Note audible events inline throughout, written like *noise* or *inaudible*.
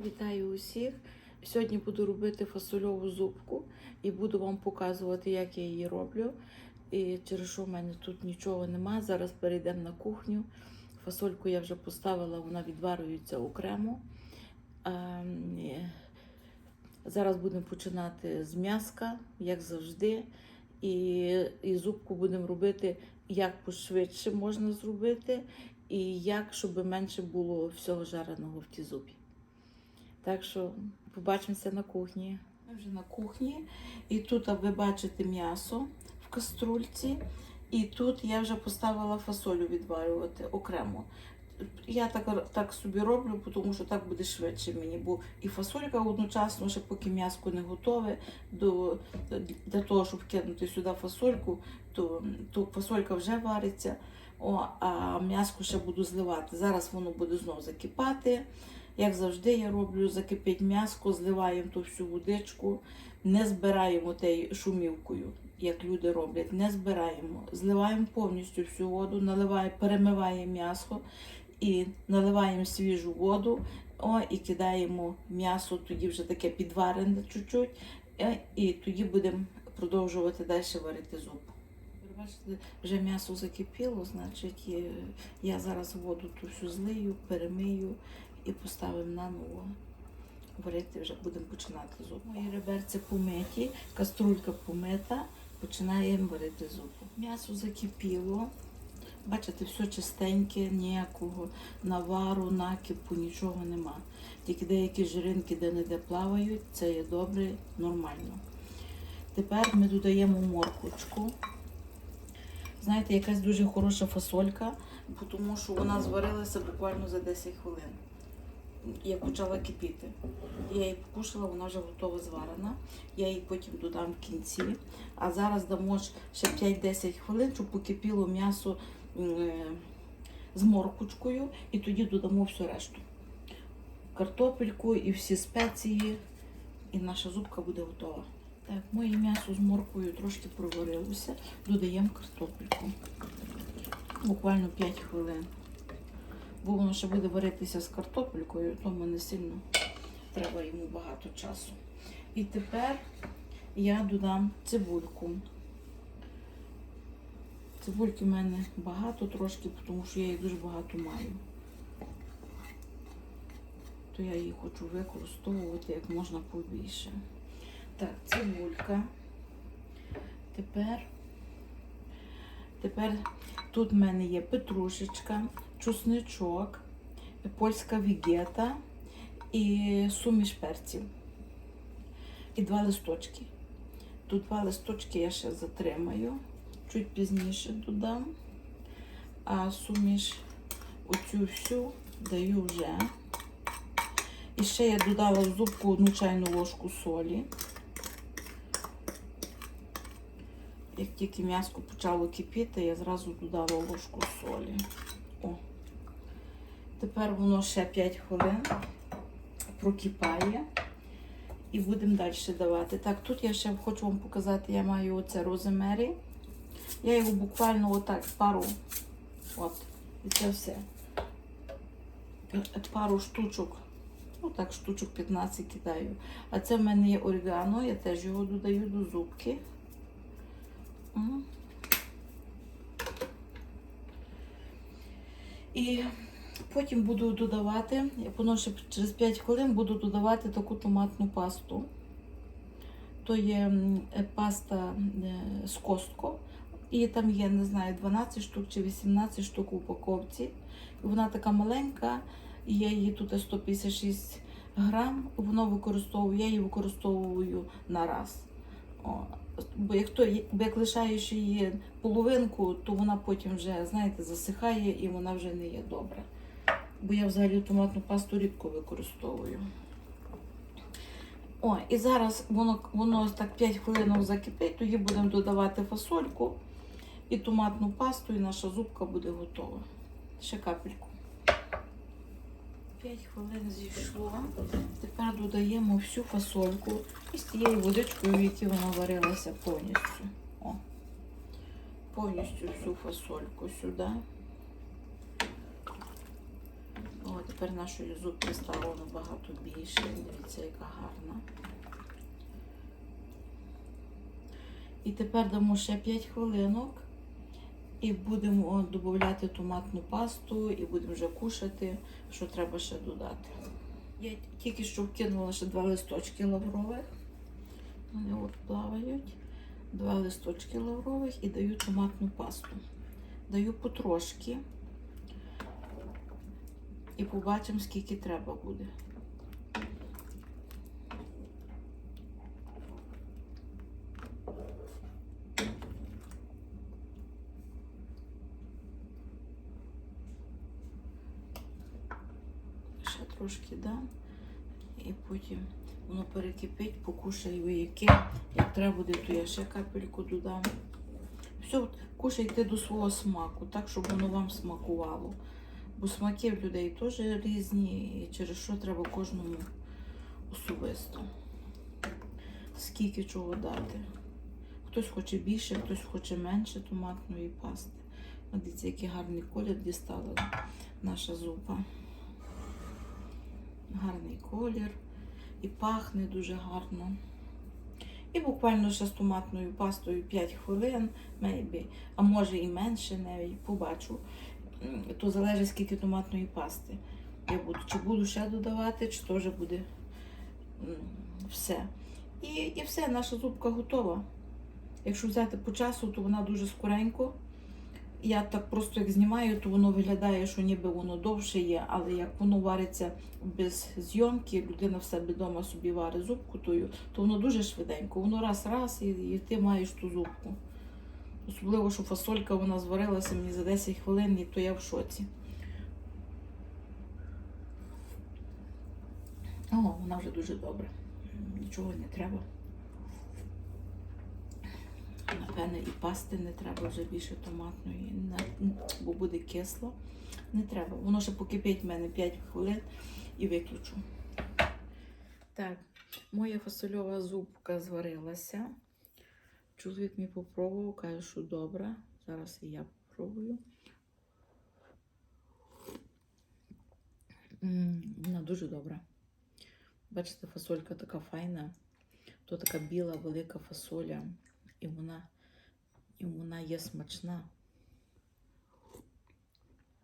Вітаю усіх! Сьогодні буду робити фасольову зубку і буду вам показувати, як я її роблю. І через що в мене тут нічого нема. Зараз перейдемо на кухню. Фасольку я вже поставила, вона відварюється окремо. Ем, Зараз будемо починати з м'яска, як завжди. І, і зубку будемо робити як пошвидше можна зробити, і як, щоб менше було всього жареного в тій зубі. Так що побачимося на кухні. Ми вже на кухні. І тут ви бачите м'ясо в каструльці. І тут я вже поставила фасолю відварювати окремо. Я так, так собі роблю, тому що так буде швидше мені, бо і фасолька одночасно, ще поки м'яско не готове, до, для того, щоб кинути сюди фасольку, то, то фасолька вже вариться, о, а м'яско ще буду зливати. Зараз воно буде знову закипати. Як завжди, я роблю, закипить м'яско, зливаємо ту всю водичку, не збираємо тею шумівкою, як люди роблять, не збираємо. Зливаємо повністю всю воду, наливаємо, перемиваємо м'ясо і наливаємо свіжу воду о, і кидаємо м'ясо, тоді вже таке підварене чуть-чуть, е, і тоді будемо продовжувати далі варити зупу. Бачите, вже м'ясо закипіло, значить я зараз воду ту всю злию, перемию і поставимо на нову. Варити вже будемо починати зупу. Мої реберці помиті, каструлька помита, починаємо варити зупу. М'ясо закипіло. Бачите, все чистеньке, ніякого навару, накипу, нічого нема. Тільки деякі жиринки де-не-де плавають, це є добре, нормально. Тепер ми додаємо морквочку. Знаєте, якась дуже хороша фасолька, тому що вона зварилася буквально за 10 хвилин. Я почала кипіти. Я її покушала, вона вже готова зварена. Я її потім додам в кінці. А зараз дамо ще 5-10 хвилин, щоб покипіло м'ясо е, з морквочкою, і тоді додамо всю решту. Картопельку і всі спеції, і наша зубка буде готова. Так, моє м'ясо з морквою трошки проварилося. Додаємо картопельку. Буквально 5 хвилин. Бо ще буде варитися з картопелькою, тому не сильно треба йому багато часу. І тепер я додам цибульку. Цибульки в мене багато трошки, тому що я її дуже багато маю. То я її хочу використовувати як можна побільше. Так, цибулька. Тепер, тепер тут в мене є петрушечка, чусничок, польська вігета і суміш перців. І два листочки. Тут два листочки я ще затримаю, чуть пізніше додам, а суміш оцю всю даю вже. І ще я додала в зубку одну чайну ложку солі. Як тільки м'яско почало кипіти, я зразу додала ложку солі. О. Тепер воно ще 5 хвилин прокипає. І будемо далі давати. Так, тут я ще хочу вам показати, я маю оце роземері. Я його буквально отак пару, от, і це все. Пару штучок, ну так, штучок 15 кидаю. А це в мене є орегано, я теж його додаю до зубки. І потім буду додавати, воно ще через 5 хвилин буду додавати таку томатну пасту. То є е, паста е, з костко. І там є, не знаю, 12 штук чи 18 штук у упаковці. Вона така маленька, я її тут 156 грам. Воно використовую, я її використовую на раз. Бо як, то, як лишаєш її половинку, то вона потім вже, знаєте, засихає і вона вже не є добра. Бо я взагалі томатну пасту рідко використовую. О, і зараз воно, воно так 5 хвилин закипить, тоді будемо додавати фасольку і томатну пасту, і наша зубка буде готова. Ще капельку. 5 хвилин зійшло. Тепер додаємо всю фасольку із тією водичкою, в якій вона варилася повністю. О. Повністю всю фасольку сюди. От. Тепер нашої зубки стало набагато більше. Дивіться, яка гарна. І тепер дамо ще 5 хвилинок. І будемо додати томатну пасту, і будемо вже кушати, що треба ще додати. Я тільки що вкинула ще два листочки лаврових. Вони от плавають. Два листочки лаврових і даю томатну пасту. Даю потрошки. І побачимо, скільки треба буде. Ще трошки дам. І потім воно перекипить, покушаю яке. Як треба буде, то я ще капельку додам. Все, кушайте до свого смаку, так, щоб воно вам смакувало. Бо смаки в людей теж різні, і через що треба кожному особисто. Скільки чого дати. Хтось хоче більше, хтось хоче менше томатної пасти. Дивіться, який гарний колір дістала наша зупа. Гарний колір і пахне дуже гарно. І буквально ще з томатною пастою 5 хвилин, maybe, а може і менше, навіть побачу. То залежить скільки томатної пасти я буду. Чи буду ще додавати, чи теж буде все. І, і все, наша зубка готова. Якщо взяти по часу, то вона дуже скоренько. Я так просто як знімаю, то воно виглядає, що ніби воно довше є, але як воно вариться без зйомки, людина в себе вдома собі варить зубку, тою, то воно дуже швиденько. Воно раз-раз і, і ти маєш ту зубку. Особливо, що фасолька вона зварилася мені за 10 хвилин, і то я в шоці. О, вона вже дуже добра. Нічого не треба. Напевне, і пасти не треба вже більше томатної, бо буде кисло. Не треба. Воно ще покипить в мене 5 хвилин і виключу. Так, моя фасольова зубка зварилася. Чоловік мій попробував, каже, що добре. Зараз і я попробую. Вона дуже добра. Бачите, фасолька така файна. То така біла, велика фасоля. І вона, і вона є смачна.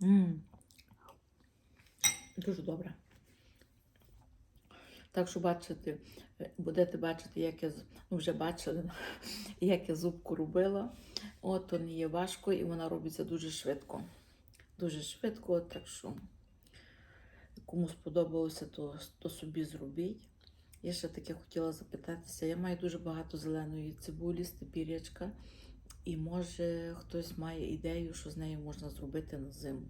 м Дуже добре. Так що бачите, будете бачити, як я ну, вже бачили, *laughs* як я зубку робила. От то не є важко і вона робиться дуже швидко. Дуже швидко, так що кому сподобалося, то, то собі зробіть. Я ще таке хотіла запитатися. Я маю дуже багато зеленої цибулі, степірячка, і може хтось має ідею, що з нею можна зробити на зиму.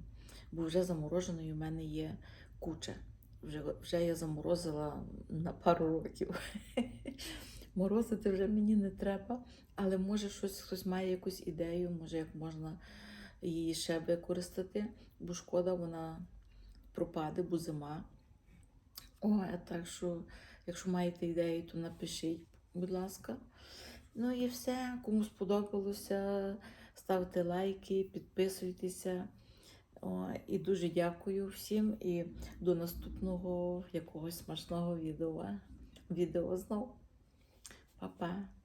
Бо вже замороженої в мене є куча. Вже, вже я заморозила на пару років. *laughs* Морозити вже мені не треба, але може щось хтось має якусь ідею, може як можна її ще використати, бо шкода, вона пропаде, бо зима. О, так що, якщо маєте ідею, то напишіть, будь ласка. Ну і все. Кому сподобалося, ставте лайки, підписуйтеся. О, і дуже дякую всім. І до наступного якогось смачного відео. Відео знову. Па-па.